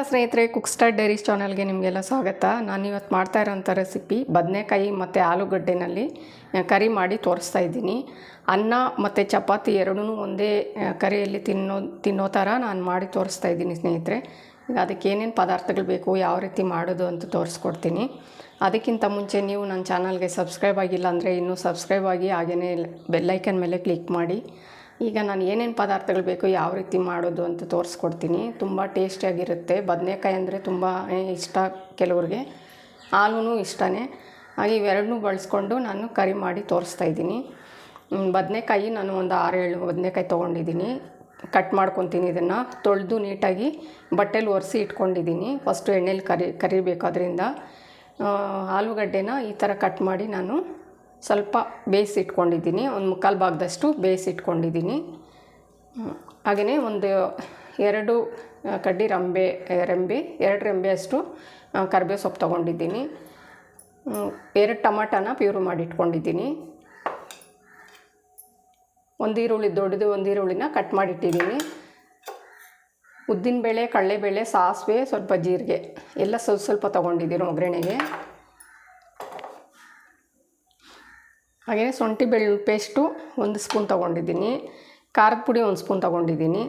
ನಮಸ್ಕಾರ ಸ್ನೇಹಿತರೆ cook star diaries ಚಾನಲ್ಗೆ ನಿಮಗೆಲ್ಲ ಸ್ವಾಗತ. ನಾನು ಇವತ್ತು ಮಾಡ್ತಾ ಇರೋಂಥ ರೆಸಿಪಿ ಬದನೆಕಾಯಿ ಮತ್ತು ಆಲೂಗಡ್ಡೆನಲ್ಲಿ ಕರಿ ಮಾಡಿ ತೋರಿಸ್ತಾ ಇದ್ದೀನಿ. ಅನ್ನ ಮತ್ತು ಚಪಾತಿ ಎರಡೂ ಒಂದೇ ಕರಿಯಲ್ಲಿ ತಿನ್ನೋ ತಿನ್ನೋ ಥರ ನಾನು ಮಾಡಿ ತೋರಿಸ್ತಾ ಇದ್ದೀನಿ ಸ್ನೇಹಿತರೆ. ಈಗ ಅದಕ್ಕೆ ಏನೇನು ಪದಾರ್ಥಗಳು ಬೇಕು, ಯಾವ ರೀತಿ ಮಾಡೋದು ಅಂತ ತೋರಿಸ್ಕೊಡ್ತೀನಿ. ಅದಕ್ಕಿಂತ ಮುಂಚೆ ನೀವು ನನ್ನ ಚಾನಲ್ಗೆ ಸಬ್ಸ್ಕ್ರೈಬ್ ಆಗಿಲ್ಲ ಅಂದರೆ ಇನ್ನೂ ಸಬ್ಸ್ಕ್ರೈಬ್ ಆಗಿ ಹಾಗೆಯೇ ಬೆಲ್ಲೈಕನ್ ಮೇಲೆ ಕ್ಲಿಕ್ ಮಾಡಿ. ಈಗ ನಾನು ಏನೇನು ಪದಾರ್ಥಗಳು ಬೇಕು ಯಾವ ರೀತಿ ಮಾಡೋದು ಅಂತ ತೋರಿಸ್ಕೊಡ್ತೀನಿ. ತುಂಬ ಟೇಸ್ಟಿಯಾಗಿರುತ್ತೆ ಬದನೆಕಾಯಿ ಅಂದರೆ ತುಂಬ ಇಷ್ಟ ಕೆಲವ್ರಿಗೆ. ಹಾಲೂ ಇಷ್ಟನೇ. ಹಾಗೆ ಇವೆರಡನ್ನೂ ಬಳಸ್ಕೊಂಡು ನಾನು ಕರಿ ಮಾಡಿ ತೋರಿಸ್ತಾ ಇದ್ದೀನಿ. ಬದನೆಕಾಯಿ ನಾನು ಒಂದು ಆರು ಏಳು ಬದನೆಕಾಯಿ ತೊಗೊಂಡಿದ್ದೀನಿ. ಕಟ್ ಮಾಡ್ಕೊತೀನಿ ಇದನ್ನು. ತೊಳೆದು ನೀಟಾಗಿ ಬಟ್ಟೆಲಿ ಒರೆಸಿ ಇಟ್ಕೊಂಡಿದ್ದೀನಿ. ಫಸ್ಟು ಎಣ್ಣೆಲಿ ಕರಿ ಕರಿಬೇಕಾದ್ರಿಂದ. ಆ, ಆಲೂಗಡ್ಡೆನ ಈ ಥರ ಕಟ್ ಮಾಡಿ ನಾನು ಸ್ವಲ್ಪ ಬೇಯಿಸಿಟ್ಕೊಂಡಿದ್ದೀನಿ ಒಂದು ಮುಕ್ಕಾಲು ಭಾಗದಷ್ಟು ಬೇಯಿಸಿಟ್ಕೊಂಡಿದ್ದೀನಿ ಹಾಗೆಯೇ ಒಂದು ಎರಡು ಕಡ್ಡಿ ರಂಬೆ ರೆಂಬೆ, ಎರಡು ರೆಂಬೆ ಅಷ್ಟು ಕರಿಬೇವು ಸೊಪ್ಪು ತೊಗೊಂಡಿದ್ದೀನಿ. ಎರಡು ಟಮಾಟನ ಪ್ಯೂರ್ ಮಾಡಿ ಇಟ್ಕೊಂಡಿದ್ದೀನಿ. ಒಂದು ಈರುಳ್ಳಿ, ದೊಡ್ಡದು ಒಂದು ಈರುಳ್ಳಿನ ಕಟ್ ಮಾಡಿಟ್ಟಿದ್ದೀನಿ ಉದ್ದಿನಬೇಳೆ, ಕಡಲೆಬೇಳೆ, ಸಾಸಿವೆ, ಸ್ವಲ್ಪ ಜೀರಿಗೆ, ಎಲ್ಲ ಸ್ವಲ್ಪ ಸ್ವಲ್ಪ ತೊಗೊಂಡಿದ್ದೀನಿ ಒಗ್ಗರಣೆಗೆ. ಹಾಗೆಯೇ ಶುಂಠಿ ಬೆಳ್ಳುಳ್ಳಿ ಪೇಸ್ಟು ಒಂದು ಸ್ಪೂನ್ ತೊಗೊಂಡಿದ್ದೀನಿ. ಖಾರದ ಪುಡಿ ಒಂದು ಸ್ಪೂನ್ ತೊಗೊಂಡಿದ್ದೀನಿ.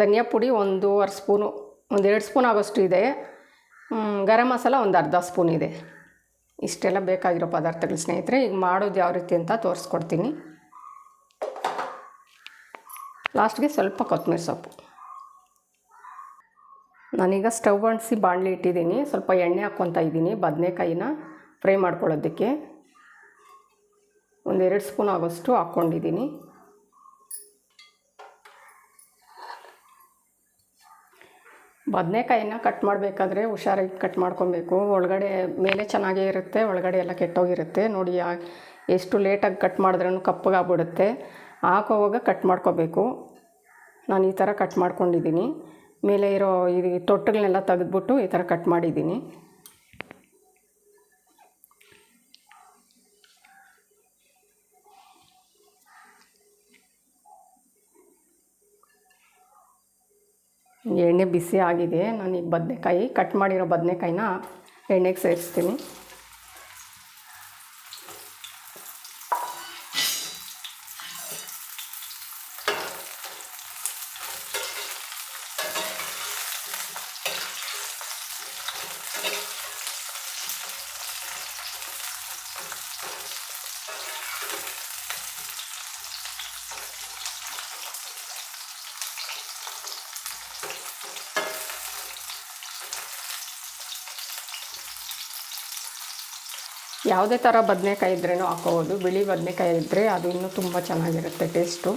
ಧನಿಯಾ ಪುಡಿ ಒಂದೂವರೆ ಸ್ಪೂನು ಒಂದು ಎರಡು ಸ್ಪೂನ್ ಆಗೋಷ್ಟು ಇದೆ. ಗರಂ ಮಸಾಲ ಒಂದು ಅರ್ಧ ಸ್ಪೂನ್ ಇದೆ. ಇಷ್ಟೆಲ್ಲ ಬೇಕಾಗಿರೋ ಪದಾರ್ಥಗಳು ಸ್ನೇಹಿತರೆ, ಈಗ ಮಾಡೋದು ಯಾವ ರೀತಿ ಅಂತ ತೋರಿಸ್ಕೊಡ್ತೀನಿ. ಲಾಸ್ಟ್ಗೆ ಸ್ವಲ್ಪ ಕೊತ್ತಂಬರಿ ಸೊಪ್ಪು. ನಾನೀಗ ಸ್ಟವ್ ಅಂಟಿಸಿ ಬಾಣಲಿ ಇಟ್ಟಿದ್ದೀನಿ. ಸ್ವಲ್ಪ ಎಣ್ಣೆ ಹಾಕ್ಕೊತಾ ಇದ್ದೀನಿ ಬದನೆಕಾಯಿನ ಫ್ರೈ ಮಾಡ್ಕೊಳ್ಳೋದಕ್ಕೆ. ಒಂದೆರಡು ಸ್ಪೂನ್ ಆಗೋಷ್ಟು ಹಾಕ್ಕೊಂಡಿದ್ದೀನಿ. ಬದನೆಕಾಯಿನ ಕಟ್ ಮಾಡಬೇಕಾದ್ರೆ ಹುಷಾರಾಗಿ ಕಟ್ ಮಾಡ್ಕೊಬೇಕು. ಒಳಗಡೆ ಮೇಲೆ ಚೆನ್ನಾಗೇ ಇರುತ್ತೆ, ಒಳಗಡೆ ಎಲ್ಲ ಕೆಟ್ಟೋಗಿರುತ್ತೆ. ನೋಡಿ ಎಷ್ಟು ಲೇಟಾಗಿ ಕಟ್ ಮಾಡಿದ್ರೂ ಕಪ್ಪಗಾಗ್ಬಿಡುತ್ತೆ ಹಾಕೋವಾಗ ಕಟ್ ಮಾಡ್ಕೋಬೇಕು. ನಾನು ಈ ಥರ ಕಟ್ ಮಾಡ್ಕೊಂಡಿದ್ದೀನಿ. ಮೇಲೆ ಇರೋ ಇದು ತೊಟ್ಟುಗಳನ್ನೆಲ್ಲ ತೆಗೆದ್ಬಿಟ್ಟು ಈ ಥರ ಕಟ್ ಮಾಡಿದ್ದೀನಿ. ಎಣ್ಣೆ ಬಿಸಿ ಆಗಿದೆ. ನಾನು ಈಗ ಬದನೆಕಾಯಿ ಕಟ್ ಮಾಡಿರೋ ಬದನೆಕಾಯಿನ ಎಣ್ಣೆಗೆ ಸೇರಿಸ್ತೀನಿ. ಯಾವುದೇ ಥರ ಬದನೆಕಾಯಿ ಇದ್ರೇನೂ ಹಾಕೋಬೋದು ಬಿಳಿ ಬದನೆಕಾಯಿ ಇದ್ದರೆ ಅದು ಇನ್ನೂ ತುಂಬ ಚೆನ್ನಾಗಿರುತ್ತೆ ಟೇಸ್ಟು.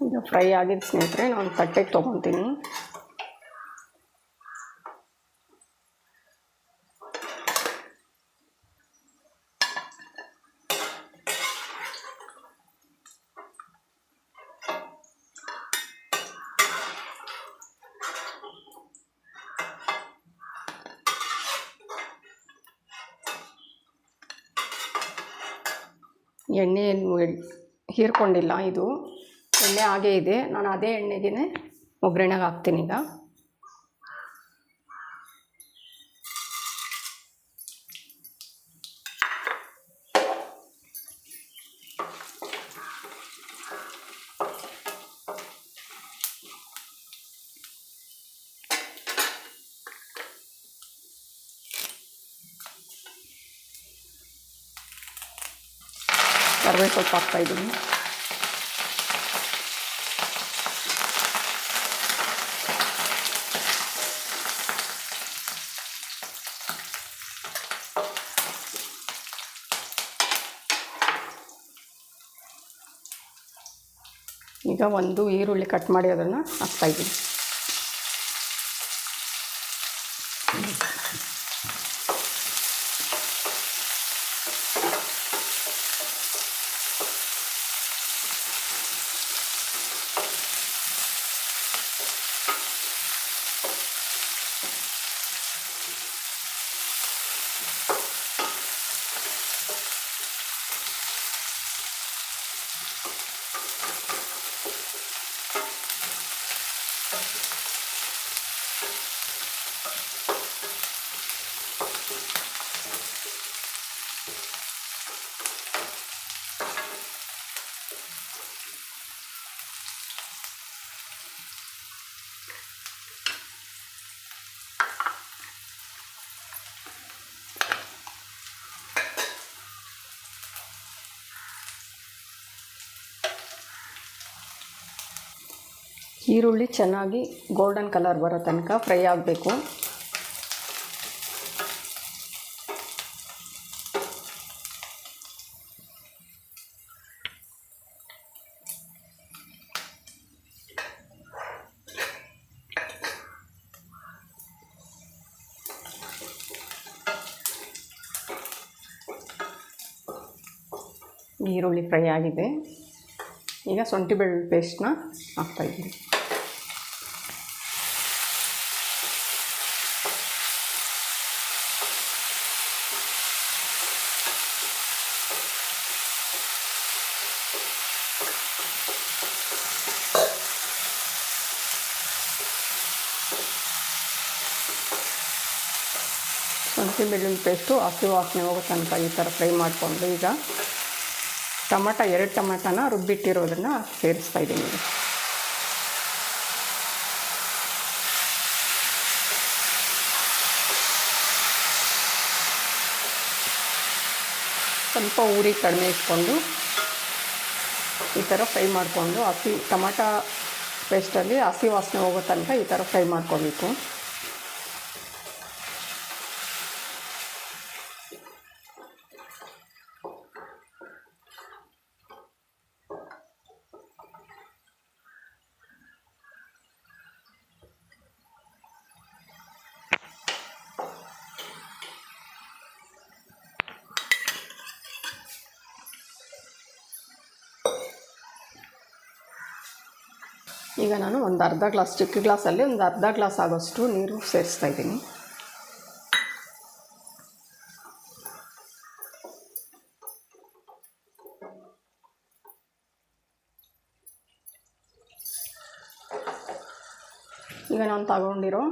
ಈಗ ಫ್ರೈ ಆಗಿದ್ದು ಸ್ನೇಹಿತರೆ ನಾನು ತಟ್ಟೆಗೆ ತೊಗೊತೀನಿ. ಎಣ್ಣೆ ಏನು ಹೀರ್ಕೊಂಡಿಲ್ಲ ಇದು. ಎಣ್ಣೆ ಹಾಗೇ ಇದೆ. ನಾನು ಅದೇ ಎಣ್ಣೆಗೆ ಒಗ್ಗರಣೆಗೆ ಹಾಕ್ತೀನಿ ಈಗ. ಕರಿಬೇವು ಸ್ವಲ್ಪ ಹಾಕ್ತಾಯಿದ್ದೀನಿ ಈಗ ಒಂದು ಈರುಳ್ಳಿ ಕಟ್ ಮಾಡಿ ಅದನ್ನು ಹಾಕ್ತಾಯಿದ್ದೀನಿ ಈರುಳ್ಳಿ ಚೆನ್ನಾಗಿ ಗೋಲ್ಡನ್ ಕಲರ್ ಬರೋ ತನಕ ಫ್ರೈ ಆಗಬೇಕು. ಈರುಳ್ಳಿ ಫ್ರೈ ಆಗಿದೆ. ಈಗ ಶುಂಠಿ ಬೆಳ್ಳುಳ್ಳಿ ಪೇಸ್ಟ್ನ ಹಾಕ್ತಾಯಿದ್ದೀನಿ ಶುಂಠಿ ಬೆಳ್ಳುಳ್ಳಿ ಪೇಸ್ಟು ಹಸಿ ವಾಸನೆ ಹೋಗೋ ತನಕ ಈ ಥರ ಫ್ರೈ ಮಾಡಿಕೊಂಡು ಈಗ ಟೊಮಟ, ಎರಡು ಟೊಮಟನ ರುಬ್ಬಿಟ್ಟಿರೋದನ್ನು ಸೇರಿಸ್ತಾ ಇದ್ದೀನಿ ಸ್ವಲ್ಪ ಉರಿ ಕಡಿಮೆ ಇಟ್ಕೊಂಡು ಈ ಥರ ಫ್ರೈ ಮಾಡಿಕೊಂಡು ಹಸಿ ಟೊಮಟ ಪೇಸ್ಟಲ್ಲಿ ಹಸಿ ವಾಸನೆ ಹೋಗೋ ತನಕ ಈ ಥರ ಫ್ರೈ ಮಾಡ್ಕೊಬೇಕು. ಈಗ ನಾನು ಒಂದು ಅರ್ಧ ಗ್ಲಾಸ್, ಚಿಕ್ಕ ಗ್ಲಾಸಲ್ಲಿ ಒಂದು ಅರ್ಧ ಗ್ಲಾಸ್ ಆಗೋಷ್ಟು ನೀರು ಸೇರಿಸ್ತಾ ಇದ್ದೀನಿ. ಈಗ ನಾನು ತಗೊಂಡಿರೋ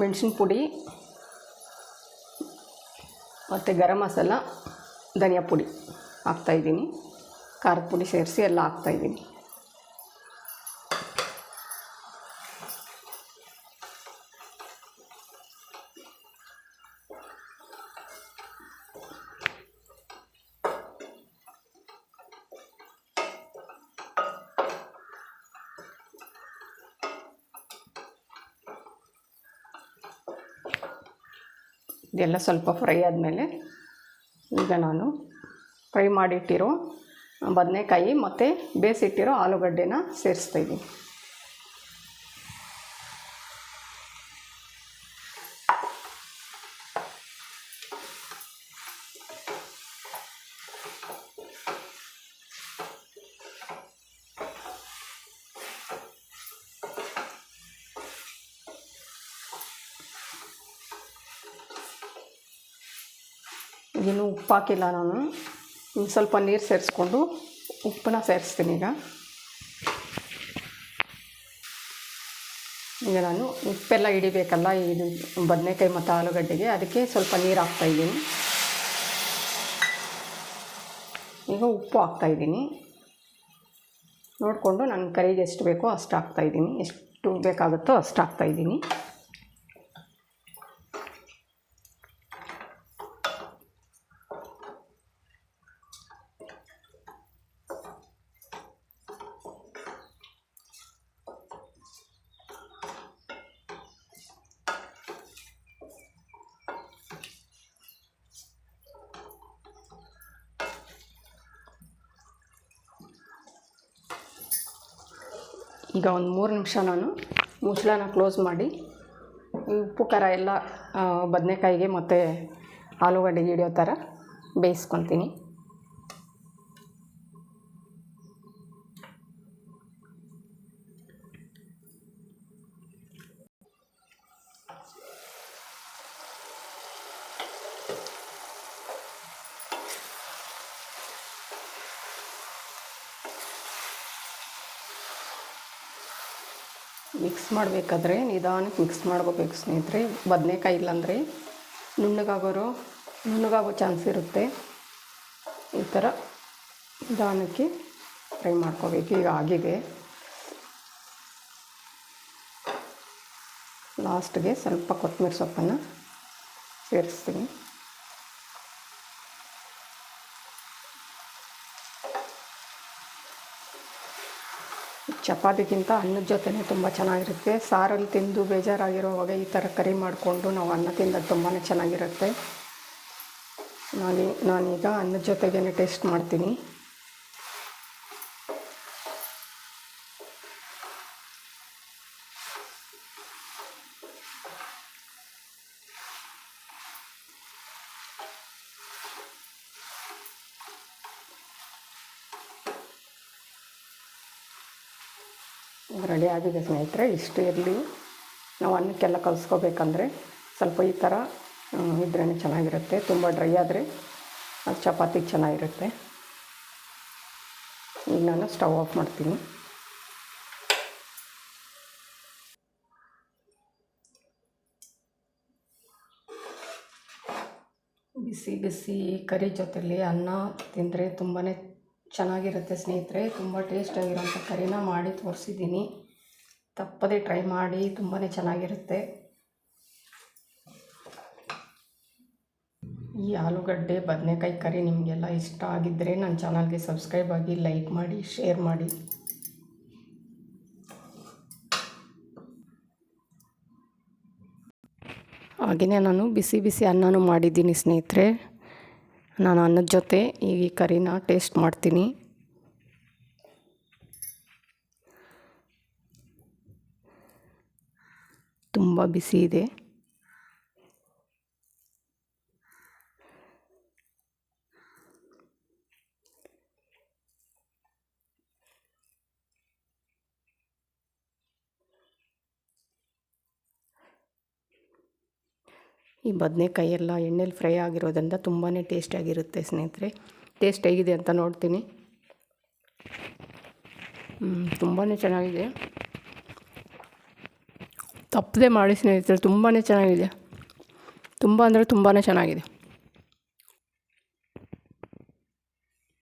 ಮೆಣಸಿನ ಪುಡಿ ಮತ್ತು ಗರಂ ಮಸಾಲ, ಧನಿಯಾ ಪುಡಿ ಹಾಕ್ತಾಯಿದ್ದೀನಿ ಖಾರದ ಪುಡಿ ಸೇರಿಸಿ ಎಲ್ಲ ಹಾಕ್ತಾಯಿದ್ದೀನಿ ಇದೆಲ್ಲ ಸ್ವಲ್ಪ ಫ್ರೈ ಆದಮೇಲೆ ಈಗ ನಾನು ಫ್ರೈ ಮಾಡಿಟ್ಟಿರೋ ಬದನೆಕಾಯಿ ಮತ್ತು ಬೇಯಿಸಿಟ್ಟಿರೋ ಆಲೂಗಡ್ಡೆನ ಸೇರಿಸ್ತಾ ಇದ್ದೀನಿ. ಇನ್ನೂ ಉಪ್ಪು ಹಾಕಿಲ್ಲ ನಾನು ಸ್ವಲ್ಪ ನೀರು ಸೇರಿಸ್ಕೊಂಡು ಉಪ್ಪನ್ನ ಸೇರಿಸ್ತೀನಿ ಈಗ. ಈಗ ನಾನು ಉಪ್ಪೆಲ್ಲ ಹಿಡಿಬೇಕಲ್ಲ ಇದು ಬದನೆಕಾಯಿ ಮತ್ತು ಆಲೂಗಡ್ಡೆಗೆ. ಅದಕ್ಕೆ ಸ್ವಲ್ಪ ನೀರು ಹಾಕ್ತಾಯಿದ್ದೀನಿ ಈಗ ಉಪ್ಪು ಹಾಕ್ತಾಯಿದ್ದೀನಿ ನೋಡಿಕೊಂಡು ನನ್ನ ಕರಿಗೆ ಎಷ್ಟು ಬೇಕೋ ಅಷ್ಟು ಹಾಕ್ತಾಯಿದ್ದೀನಿ ಎಷ್ಟು ಬೇಕಾಗುತ್ತೋ ಅಷ್ಟು ಹಾಕ್ತಾಯಿದ್ದೀನಿ ಈಗ ಒಂದು ಮೂರು ನಿಮಿಷ ನಾನು ಮುಚ್ಚಳನ ಕ್ಲೋಸ್ ಮಾಡಿ, ಉಪ್ಪು, ಖಾರ ಎಲ್ಲ ಬದನೆಕಾಯಿಗೆ ಮತ್ತು ಆಲೂಗಡ್ಡೆಗೆ ಹಿಡಿಯೋ ಥರ ಬೇಯಿಸ್ಕೊತೀನಿ. ಮಿಕ್ಸ್ ಮಾಡಬೇಕಾದ್ರೆ ನಿಧಾನಕ್ಕೆ ಮಿಕ್ಸ್ ಮಾಡ್ಕೋಬೇಕು ಸ್ನೇಹಿತರೆ. ಬದನೆಕಾಯಿ ಇಲ್ಲಾಂದರೆ ನುಣ್ಣಗಾಗೋರು, ನುಣ್ಣಗಾಗೋ ಚಾನ್ಸ್ ಇರುತ್ತೆ. ಈ ಥರ ನಿಧಾನಕ್ಕೆ ಫ್ರೈ ಮಾಡ್ಕೋಬೇಕು. ಈಗ ಆಗಿದೆ. ಲಾಸ್ಟ್ಗೆ ಸ್ವಲ್ಪ ಕೊತ್ತಂಬರಿ ಸೊಪ್ಪನ್ನು ಸೇರಿಸ್ತೀನಿ. ಚಪಾತಿಗಿಂತ ಅನ್ನದ ಜೊತೆನೇ ತುಂಬ ಚೆನ್ನಾಗಿರುತ್ತೆ. ಸಾರಲ್ಲಿ ತಿಂದು ಬೇಜಾರಾಗಿರೋವಾಗ ಈ ಥರ ಕರಿ ಮಾಡಿಕೊಂಡು ನಾವು ಅನ್ನ ತಿಂದಾಗ ತುಂಬಾ ಚೆನ್ನಾಗಿರುತ್ತೆ. ನಾನು ನಾನೀಗ ಅನ್ನದ ಜೊತೆಗೇ ಟೇಸ್ಟ್ ಮಾಡ್ತೀನಿ. ಆಗಿದೆ ಸ್ನೇಹಿತರೆ, ಇಷ್ಟು ಇರಲಿ. ನಾವು ಅನ್ನಕ್ಕೆಲ್ಲ ಕಲಿಸ್ಕೋಬೇಕಂದ್ರೆ ಸ್ವಲ್ಪ ಈ ಥರ ಇದ್ರೇ ಚೆನ್ನಾಗಿರುತ್ತೆ. ತುಂಬ ಡ್ರೈ ಆದರೆ ಅದು ಚಪಾತಿಗೆ ಚೆನ್ನಾಗಿರುತ್ತೆ. ಈಗ ನಾನು ಸ್ಟವ್ ಆಫ್ ಮಾಡ್ತೀನಿ. ಬಿಸಿ ಬಿಸಿ ಕರಿ ಜೊತೆಲಿ ಅನ್ನ ತಿಂದರೆ ತುಂಬಾ ಚೆನ್ನಾಗಿರುತ್ತೆ ಸ್ನೇಹಿತರೆ. ತುಂಬ ಟೇಸ್ಟಾಗಿರೋಂಥ ಕರಿನ ಮಾಡಿ ತೋರಿಸಿದ್ದೀನಿ. ತಪ್ಪದೇ ಟ್ರೈ ಮಾಡಿ ತುಂಬಾ ಚೆನ್ನಾಗಿರುತ್ತೆ. ಈ ಆಲೂಗಡ್ಡೆ, ಬದನೆಕಾಯಿ ಕರಿ ನಿಮಗೆಲ್ಲ ಇಷ್ಟ ಆಗಿದ್ದರೆ ನನ್ನ ಚಾನಲ್ಗೆ ಸಬ್ಸ್ಕ್ರೈಬ್ ಆಗಿ, ಲೈಕ್ ಮಾಡಿ, ಶೇರ್ ಮಾಡಿ. ಹಾಗೆಯೇ ನಾನು ಬಿಸಿ ಬಿಸಿ ಅನ್ನನೂ ಮಾಡಿದ್ದೀನಿ ಸ್ನೇಹಿತರೆ. ನಾನು ಅನ್ನದ ಜೊತೆ ಈ ಕರಿನ ಟೇಸ್ಟ್ ಮಾಡ್ತೀನಿ. ತುಂಬ ಬಿಸಿ ಇದೆ. ಈ ಬದನೆಕಾಯಿ ಎಲ್ಲ ಎಣ್ಣೆಲಿ ಫ್ರೈ ಆಗಿರೋದ್ರಿಂದ ತುಂಬಾ ಟೇಸ್ಟಿಯಾಗಿರುತ್ತೆ ಸ್ನೇಹಿತರೆ. ಟೇಸ್ಟ್ ಹೇಗಿದೆ ಅಂತ ನೋಡ್ತೀನಿ. ತುಂಬಾ ಚೆನ್ನಾಗಿದೆ. ತಪ್ಪದೆ ಮಾಡಿ ಸ್ನೇಹಿತರೆ ತುಂಬಾ ಚೆನ್ನಾಗಿದೆ. ತುಂಬ ಅಂದರೆ ತುಂಬಾ ಚೆನ್ನಾಗಿದೆ.